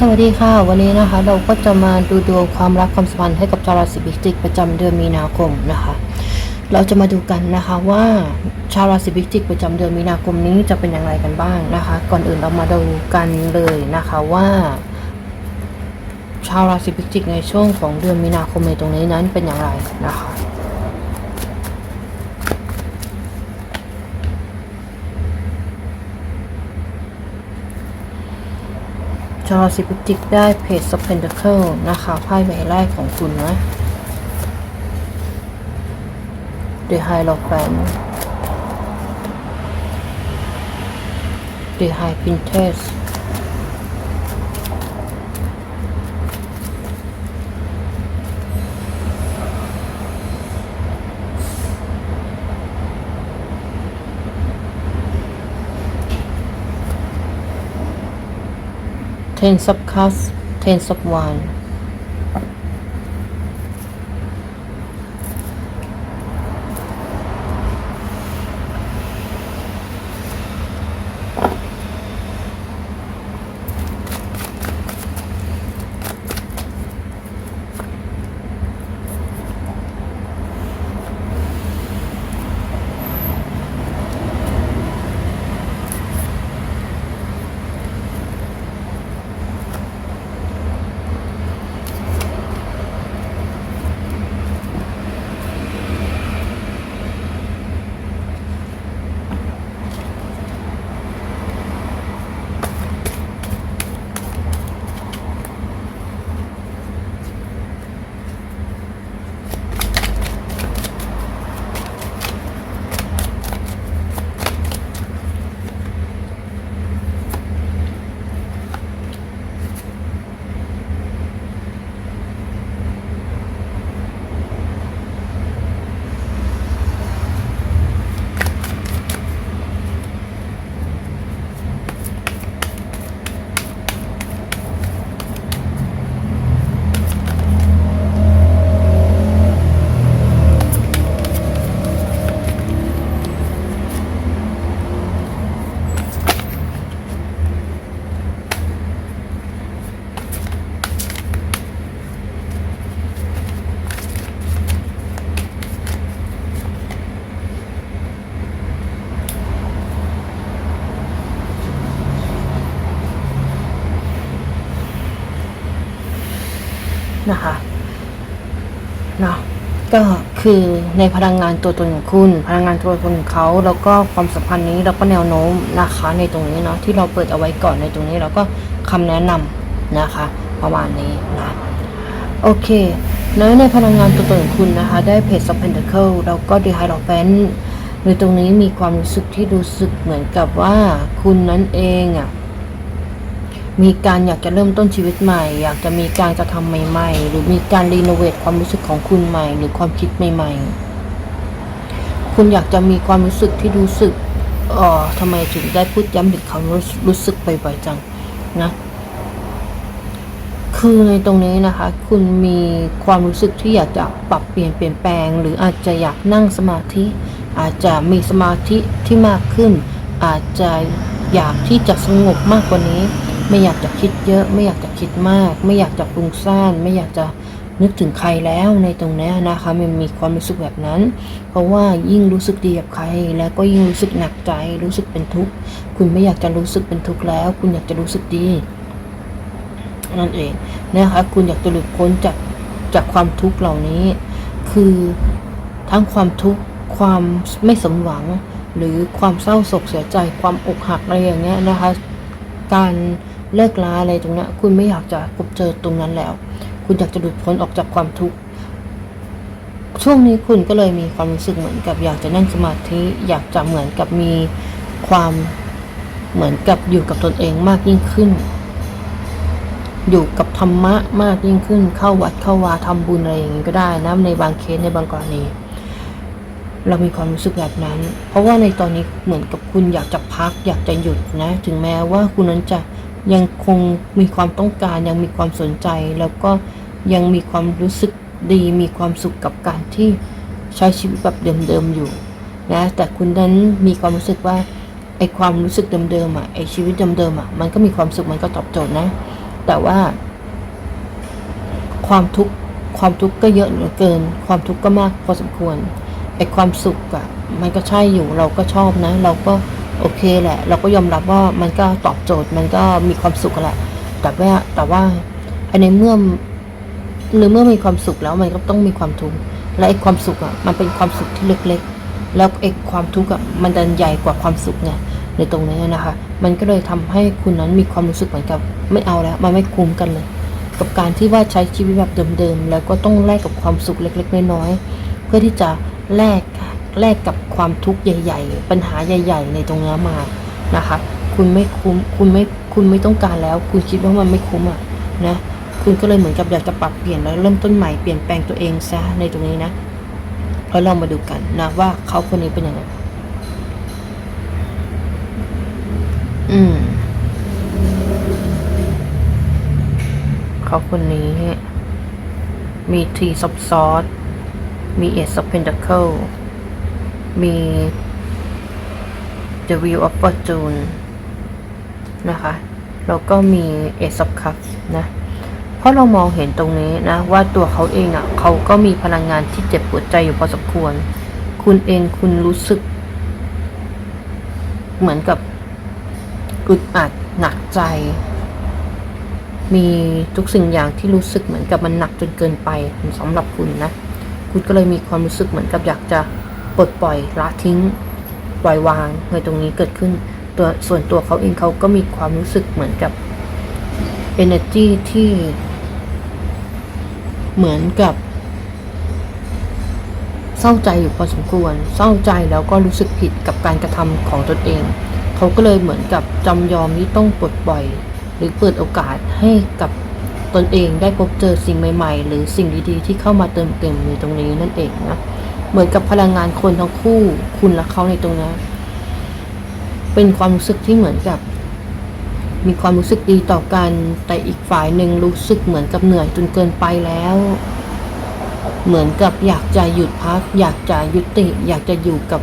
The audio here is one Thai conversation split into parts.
สวัสดีค่ะ วันนี้นะคะเราก็จะมาดูดวงความรักความสัมพันธ์ให้กับชาวราศีพิจิกประจำเดือนมีนาคมนะคะ เราจะมาดูกันนะคะว่าชาวราศีพิจิกประจำเดือนมีนาคมนี้จะเป็นอย่างไรกันบ้างนะคะ ก่อนอื่นเรามาดูกันเลยนะคะว่า ชาวราศีพิจิกในช่วงของเดือนมีนาคมในตรงนี้นั้นเป็นอย่างไรนะคะ ชาวราศีพิจิกได้เพจ of Pentacle นะคะไพ่ใบแรกของคุณนะ The Hierophant The High Princess Ten of Cups Ten of Wands นะคะเนาะ ก็คือในพลังงานตัวตนของคุณ พลังงานตัวตนของเขาแล้วก็ความสัมพันธ์นี้แล้วก็แนวโน้มนะคะในตรงนี้เนาะที่เราเปิดเอาไว้ก่อนในตรงนี้เราก็คำแนะนำนะคะ ประมาณนี้นะโอเค แล้วในพลังงานตัวตนของคุณนะคะ ได้เพจ of Pentacle แล้วก็ The Hierophant ในตรงนี้มีความรู้สึกที่รู้สึกเหมือนกับว่าคุณนั้นเองอะ มีการอยากจะเริ่มต้นชีวิตใหม่ อยากจะมีการจะทำใหม่ ๆ หรือมีการรีโนเวทความรู้สึกของคุณใหม่ หรือความคิดใหม่ ๆ คุณอยากจะมีความรู้สึกที่รู้สึกเอ๋อทำไมถึงได้พูดย้ำถึงคำรู้รู้สึกบ่อยๆจังนะคือในตรงนี้นะคะ คุณมีความรู้สึกที่อยากจะปรับเปลี่ยนเปลี่ยนแปลง หรืออาจจะอยากนั่งสมาธิ อาจจะมีสมาธิที่มากขึ้น อาจจะอยากที่จะสงบมากกว่านี้ ไม่อยากจะคิดเยอะ ไม่อยากจะคิดมาก ไม่อยากจะปรุงซ่านไม่อยากจะนึกถึงใครแล้วในตรงนี้นะคะ มันมีความรู้สึกแบบนั้น เพราะว่ายิ่งรู้สึกดีกับใคร แล้วก็ยิ่งรู้สึกหนักใจ รู้สึกเป็นทุกข์ คุณไม่อยากจะรู้สึกเป็นทุกข์แล้ว คุณอยากจะรู้สึกดีนั่นเองนะคะคุณอยากจะหลุดพ้นจากจากความทุกข์เหล่านี้ คือทั้งความทุกข์ความไม่สมหวัง หรือความเศร้าโศกเสียใจ ความอกหักอะไรอย่างเงี้ยนะคะ การ เลิกลาอะไรตรงนี้คุณไม่อยากจะพบเจอตรงนั้นแล้ว คุณอยากจะหลุดพ้นออกจากความทุกข์ช่วงนี้คุณก็เลยมีความรู้สึกเหมือนกับอยากจะนั่งสมาธิอยากจะเหมือนกับมีความเหมือนกับอยู่กับตนเองมากยิ่งขึ้น อยู่กับธรรมะมากยิ่งขึ้น เข้าวัดเข้าวาทำบุญอะไรอย่างนี้ก็ได้นะในบางเคสในบางกรณี เรามีความรู้สึกแบบนั้น เพราะว่าในตอนนี้เหมือนกับคุณอยากจะพัก อยากจะหยุดนะ ถึงแม้ว่าคุณนั้นจะ ยังคงมีความต้องการยังมีความสนใจ แล้วก็ยังมีความรู้สึกดีมีความสุขกับการที่ใช้ชีวิตแบบเดิมๆอยู่นะแต่คุณนั้นมีความรู้สึกว่าไอความรู้สึกเดิมๆอะไอชีวิตเดิมๆอะมันก็มีความสุขมันก็ตอบโจทย์นะ แต่ว่า ความทุกข์ความทุกข์ก็เยอะเหลือเกิน ความทุกข์ก็มากพอสมควรไอความสุขอะมันก็ใช่อยู่เราก็ชอบนะ เราก็ โอเคแหละ เราก็ยอมรับว่ามันก็ตอบโจทย์มันก็มีความสุขแหละแต่ว่าแต่ว่าไอ้ในเมื่อหรือเมื่อมีความสุขแล้วมันก็ต้องมีความทุกข์และไอ้ความสุขอะมันเป็นความสุขที่เล็กๆ แล้วไอ้ความทุกข์อะมันดันใหญ่กว่าความสุขไงในตรงนี้นะคะ มันก็เลยทำให้คุณนั้นมีความรู้สึกเหมือนกับไม่เอาแล้ว มันไม่คุ้มกันเลย กับการที่ว่าใช้ชีวิตแบบเดิมๆ แล้วก็ต้องแลกกับความสุขเล็ก ๆ น้อยๆ เพื่อที่จะแลก แลกกับความทุกข์ใหญ่ ๆ ปัญหาใหญ่ ๆ ในตรงนี้มานะคะ คุณไม่คุ้มคุณไม่คุณไม่ต้องการแล้ว คุณคิดว่ามันไม่คุ้มอะนะคุณก็เลยเหมือนกับอยากจะปรับเปลี่ยนแล้วเริ่มต้นใหม่เปลี่ยนแปลงตัวเองซะในตรงนี้นะแล้วเรามาดูกันนะว่าเขาคนนี้เป็นยังไงอืมเขาคนนี้ มีทีซับซอสมีเอซ of pentacle มี the wheel of fortune นะคะ แล้วก็มี ace of cups นะ เพราะเรามองเห็นตรงนี้นะ ว่าตัวเขาเองอะ่ะ เขาก็มีพลังงานที่เจ็บปวดใจอยู่พอสมควร คุณเองคุณรู้สึก เหมือนกับอึดอัดหนักใจ มีทุกสิ่งอย่างที่รู้สึกเหมือนกับมันหนักจนเกินไปสำหรับคุณนะ คุณก็เลยมีความรู้สึกเหมือนกับอยากจะ ปลดปล่อยละทิ้ง ปล่อยวางในตรงนี้เกิดขึ้นตัวส่วนตัวเขาเองเขาก็มีความรู้สึกเหมือนกับ energy ที่เหมือนกับ เศร้าใจอยู่พอสมควร เศร้าใจแล้วก็รู้สึกผิดกับการกระทำของตนเอง เขาก็เลยเหมือนกับจำยอมที่ต้องปลดปล่อย หรือเปิดโอกาสให้กับตนเองได้พบเจอสิ่งใหม่ ๆ หรือสิ่งดีๆ ที่เข้ามาเติมเต็มในตรงนี้นั่นเองนะ เหมือนกับพลังงานคนทั้งคู่ คุณและเขาในตรงนี้เป็นความรู้สึกที่เหมือนกับ มีความรู้สึกดีต่อกัน แต่อีกฝ่ายหนึ่งรู้สึกเหมือนกับเหนื่อยจนเกินไปแล้ว เหมือนกับอยากจะหยุดพัก อยากจะยุติ อยากจะอยู่กับ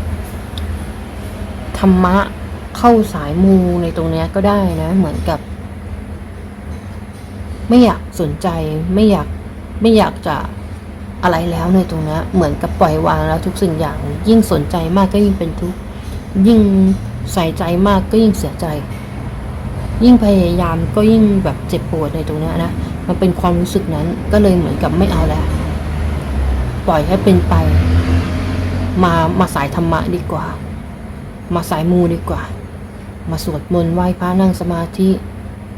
ธรรมะเข้าสายมูในตรงนี้ก็ได้นะ เหมือนกับ ไม่อยากสนใจ ไม่อยากไม่อยากจะ อะไรแล้วในตรงนี้เหมือนกับปล่อยวางแล้วทุกสิ่งอย่าง ยิ่งสนใจมากก็ยิ่งเป็นทุกข์ยิ่งใส่ใจมากก็ยิ่งเสียใจ ยิ่งพยายามก็ยิ่งแบบเจ็บปวดในตรงนี้นะมันเป็นความรู้สึกนั้นก็เลยเหมือนกับไม่เอาแล้วปล่อยให้เป็นไป มามาสายธรรมะดีกว่า มาสายมูดีกว่า มาสวดมนต์ไหว้พระนั่งสมาธิ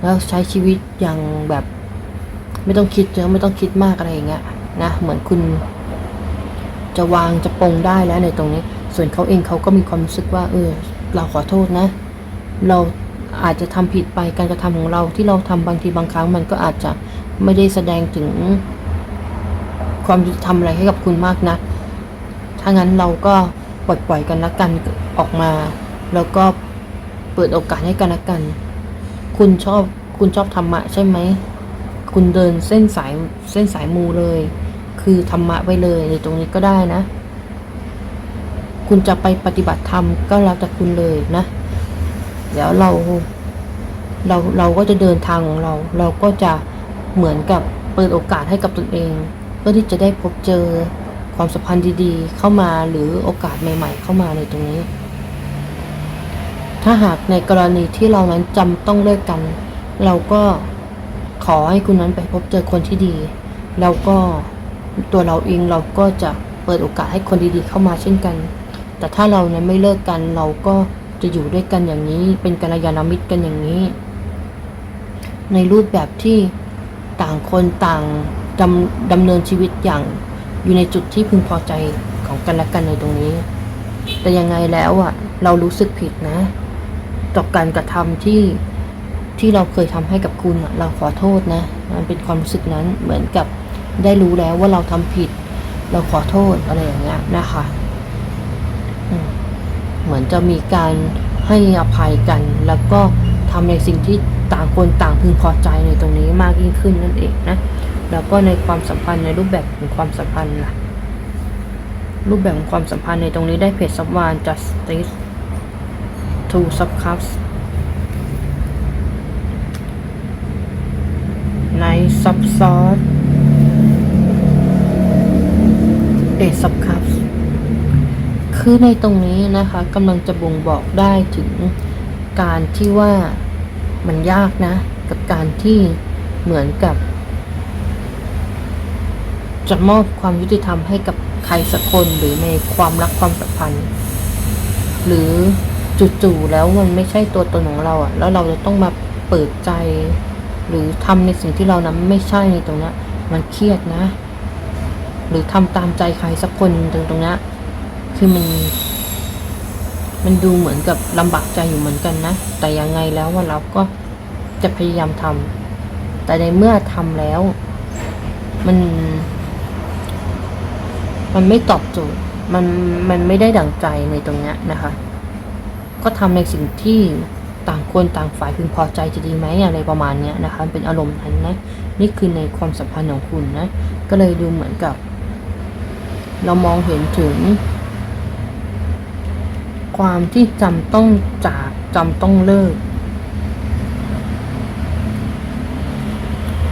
แล้วใช้ชีวิตอย่างแบบ ไม่ต้องคิดเยอะไม่ต้องคิดมากอะไรอย่างเงี้ย นะเหมือนคุณจะวางจะปรงได้แล้วในตรงนี้ ส่วนเขาเองเขาก็มีความรู้สึกว่า เออ เราขอโทษนะ เราอาจจะทำผิดไปการกระทำของเราที่เราทำบางทีบางครั้ง มันก็อาจจะไม่ได้แสดงถึง ความยุติธรรมอะไรให้กับคุณมากนะถ้างั้นเราก็ปล่อยปล่อยกันละกันออกมา แล้วก็เปิดโอกาสให้กันละกัน คุณชอบคุณชอบธรรมะใช่ไหม คุณเดินเส้นสายเส้นสายมูเลย คือธรรมะไปเลยในตรงนี้ก็ได้นะ คุณจะไปปฏิบัติธรรมก็แล้วแต่คุณเลยนะ เดี๋ยวเราเราเราก็จะเดินทางของเรา เราก็จะเหมือนกับเปิดโอกาสให้กับตนเอง เพื่อที่จะได้พบเจอความสัมพันธ์ดีๆ เข้ามาหรือโอกาสใหม่ ๆ เข้ามาในตรงนี้ ถ้าหากในกรณีที่เรานั้นจำต้องเลิกกัน เราก็ขอให้คุณนั้นไปพบเจอคนที่ดี แล้วก็ ตัวเราเองเราก็จะเปิดโอกาสให้คนดีๆเข้ามาเช่นกัน แต่ถ้าเรานั้นไม่เลิกกันเราก็จะอยู่ด้วยกันอย่างนี้ เป็นกัลยาณมิตรกันอย่างนี้ ในรูปแบบที่ต่างคนต่างดำดำเนินชีวิตอย่างอยู่ในจุดที่พึงพอใจของกันและกันในตรงนี้ แต่ยังไงแล้วอะ เรารู้สึกผิดนะต่อการกระทำที่ที่เราเคยทำให้กับคุณเราขอโทษนะ มันเป็นความรู้สึกนั้นเหมือนกับ ได้รู้แล้วว่าเราทำผิด เราขอโทษอะไรอย่างเงี้ยนะคะเหมือนจะมีการให้อภัยกัน แล้วก็ทำในสิ่งที่ต่างคนต่างพึงพอใจในตรงนี้มากยิ่งขึ้นนั่นเองนะแล้วก็ในความสัมพันธ์ในรูปแบบของความสัมพันธ์ล่ะรูปแบบของความสัมพันธ์ในตรงนี้ได้เพจสัมวาน justice to sub cups ซับซ้อน เอซับคัพคือในตรงนี้นะคะกำลังจะบ่งบอกได้ถึงการที่ว่ามันยากนะ กับการที่เหมือนกับ จะมอบความยุติธรรมให้กับใครสักคนหรือในความรักความสัมพันธ์ หรือจู่ๆแล้วมันไม่ใช่ตัวตนของเราอะแล้วเราจะต้องมาเปิดใจ หรือทำในสิ่งที่เรานั้นไม่ใช่ในตรงนี้มันเครียดนะ หรือทำตามใจใครสักคนตรงตรงนี้คือมัน มันดูเหมือนกับลำบากใจอยู่เหมือนกันนะ แต่ยังไงแล้วว่าเราก็จะพยายามทำแต่ในเมื่อทำแล้ว มัน มันไม่ตอบโจทย์มันมันไม่ได้ดั่งใจในตรงนี้นะคะ ก็ทำในสิ่งที่ต่างคนต่างฝ่ายพึงพอใจจะดีไหมอะไรประมาณเนี้ยนะคะ เป็นอารมณ์นั้นนะ นี่คือในความสัมพันธ์ของคุณนะ ก็เลยดูเหมือนกับ เรามองเห็นถึง ความที่จำต้องจากจำต้องเลิก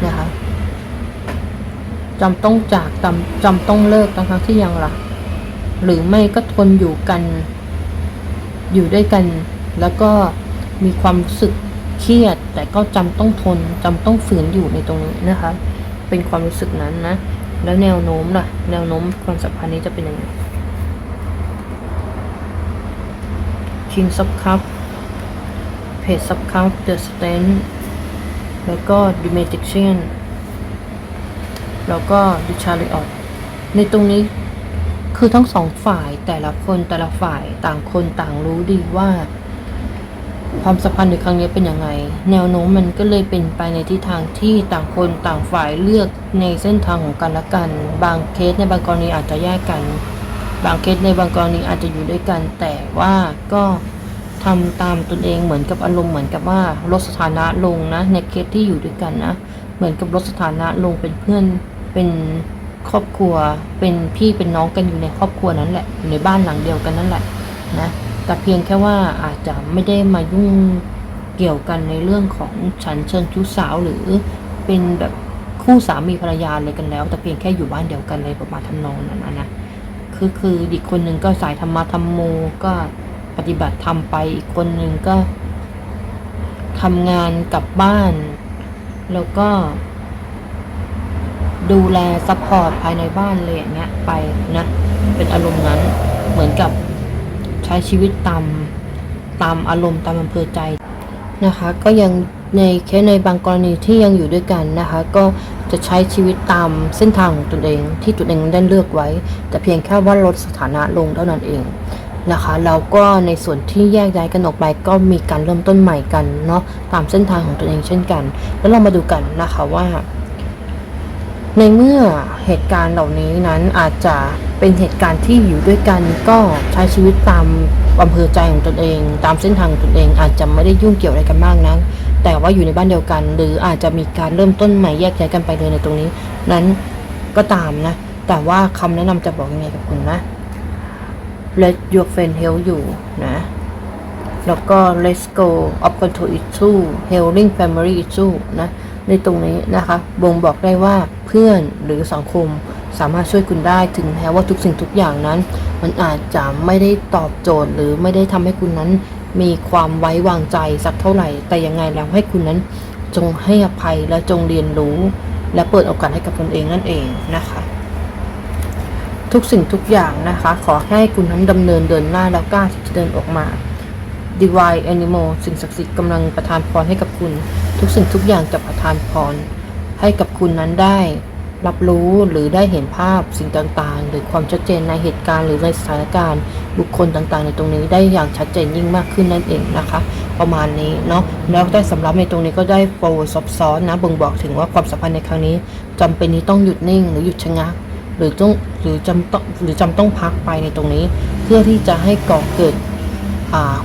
นะคะจำต้องจากจำจำต้องเลิกทั้งทั้งที่ยังรักหรือไม่ก็ทนอยู่กัน อยู่ด้วยกัน แล้วก็มีความรู้สึกเครียด แต่ก็จำต้องทนจำต้องฝืนอยู่ในตรงนี้นะคะ เป็นความรู้สึกนั้นนะ แล้วแนวโน้มล่ะ แนวโน้มความสัมพันธ์นี้จะเป็นยังไง King of Cup Page of Cup The Stand แล้วก็ The Magician แล้วก็ The Chariot ในตรงนี้คือทั้งสองฝ่ายแต่ละคนแต่ละฝ่ายต่างคนต่างรู้ดีว่า ความสัมพันธ์ในครั้งนี้เป็นยังไง แนวโน้มมันก็เลยเป็นไปในทิศทางที่ต่างคนต่างฝ่ายเลือกในเส้นทางของกันและกัน บางเคสในบางกรณีอาจจะแยกกัน บางเคสในบางกรณีอาจจะอยู่ด้วยกัน แต่ว่าก็ทำตามตนเองเหมือนกับอารมณ์เหมือนกับว่าลดสถานะลงนะในเคสที่อยู่ด้วยกันนะ เหมือนกับลดสถานะลงเป็นเพื่อนเป็นครอบครัวเป็นพี่เป็นน้องกันอยู่ในครอบครัวนั้นแหละอยู่ในบ้านหลังเดียวกันนั่นแหละนะ แต่เพียงแค่ว่าอาจจะไม่ได้มายุ่งเกี่ยวกันในเรื่องของฉันเชิญชู้สาวหรือเป็นแบบคู่สามีภรรยาอะไรกันแล้ว แต่เพียงแค่อยู่บ้านเดียวกันเลยประมาณทำนองนั้นนะนะคือคืออีกคนหนึ่งก็สายธรรมะธรรมโมก็ปฏิบัติธรรมไปอีกคนหนึ่งก็ทำงานกลับบ้าน แล้วก็ ดูแลซัพพอร์ตภายในบ้านเลยอย่างเงี้ยไปนะ เป็นอารมณ์นั้นเหมือนกับ ใช้ชีวิตตามตามอารมณ์ตามอำเภอใจนะคะ ก็ยังในแค่ในบางกรณีที่ยังอยู่ด้วยกันนะคะ ก็จะใช้ชีวิตตามเส้นทางของตนเอง ที่ตนเองได้เลือกไว้ แต่เพียงแค่ว่าลดสถานะลงเท่านั้นเองนะคะแล้วก็ในส่วนที่แยกย้ายกันออกไปก็มีการเริ่มต้นใหม่กันเนาะตามเส้นทางของตนเองเช่นกัน แล้วเรามาดูกันนะคะว่า ในเมื่อเหตุการณ์เหล่านี้นั้นอาจจะเป็นเหตุการณ์ที่อยู่ด้วยกันก็ใช้ชีวิตตามอำเภอใจของตนเอง ตามเส้นทางตนเองอาจจะไม่ได้ยุ่งเกี่ยวอะไรกันมากนะแต่ว่าอยู่ในบ้านเดียวกัน หรืออาจจะมีการเริ่มต้นใหม่แยกย้ายกันไปเลยในตรงนี้ นั้นก็ตามนะ แต่ว่าคำแนะนำจะบอกยังไงกับคุณนะ let your friend help you นะ แล้วก็ let's go of control issue healing family issue นะ ในตรงนี้นะคะบ่งบอกได้ว่าเพื่อนหรือสังคมสามารถช่วยคุณได้ถึงแม้ว่าทุกสิ่งทุกอย่างนั้น มันอาจจะไม่ได้ตอบโจทย์ หรือไม่ได้ทำให้คุณนั้น มีความไว้วางใจสักเท่าไหร่ แต่ยังไงแล้วให้คุณนั้น จงให้อภัยและจงเรียนรู้ และเปิดโอกาสให้กับตนเองนั่นเองนะคะ ทุกสิ่งทุกอย่างนะคะ ขอให้คุณนั้นดำเนินเดินหน้าแล้วกล้าที่จะเดินออกมา Divine Animal สิ่งศักดิ์สิทธิ์กำลังประทานพรให้กับคุณ ทุกสิ่งทุกอย่างจะประทานพร ให้กับคุณนั้นได้ รับรู้หรือได้เห็นภาพสิ่งต่างๆ หรือความชัดเจนในเหตุการณ์หรือในสถานการณ์ บุคคลต่างๆ ในตรงนี้ได้อย่างชัดเจนยิ่งมากขึ้นนั่นเองนะคะ ประมาณนี้เนาะแล้วได้สำหรับในตรงนี้ก็ได้โฟล์ซับซ้อนนะบ่งบอกถึงว่าความสัมพันธ์ในครั้งนี้จำเป็นนี้ต้องหยุดนิ่ง หรือหยุดชะงักหรือต้องหรือจำต้องหรือจำต้องพักไปในตรงนี้ เพื่อที่จะให้ก่อเกิดอ่า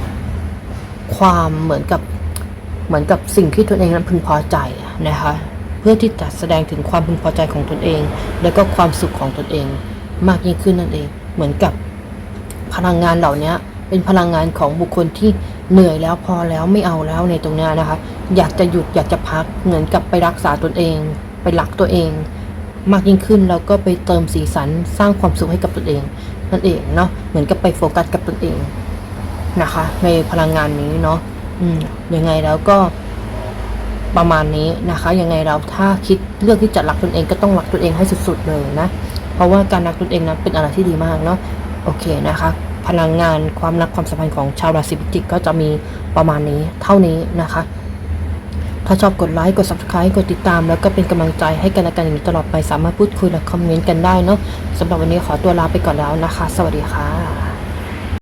ความเหมือนกับเหมือนกับสิ่งที่ตนเองนั้นพึงพอใจนะคะเพื่อที่จะแสดงถึงความพึงพอใจของตนเอง และก็ความสุขของตนเองมากยิ่งขึ้นนั่นเอง เหมือนกับพลังงานเหล่านี้เป็นพลังงานของบุคคลที่เหนื่อยแล้วพอแล้วไม่เอาแล้วในตรงนี้นะคะ อยากจะหยุดอยากจะพักเหมือนกับไปรักษาตนเอง ไปหลักตัวเอง มากยิ่งขึ้นแล้วก็ไปเติมสีสันสร้างความสุขให้กับตนเองนั่นเองเนาะเหมือนกับไปโฟกัสกับตนเอง นะคะ ในพลังงานนี้เนาะอืมยังไงแล้วก็ประมาณนี้นะคะ ยังไงเราถ้าคิดเลือกที่จะรักตนเองก็ต้องรักตนเองให้สุด ๆ เลยนะ เพราะว่าการรักตนเองนะเป็นอะไรที่ดีมากเนาะโอเคนะคะ พลังงานความรักความสัมพันธ์ของชาวราศีพิจิกก็จะมีประมาณนี้เท่านี้นะคะ ถ้าชอบกดไลค์กด subscribe กดติดตาม แล้วก็เป็นกำลังใจให้กันและกันอย่างนี้ตลอดไปสามารถพูดคุยและคอมเมนต์กันได้เนาะสำหรับวันนี้ขอตัวลาไปก่อนแล้วนะคะ สวัสดีค่ะ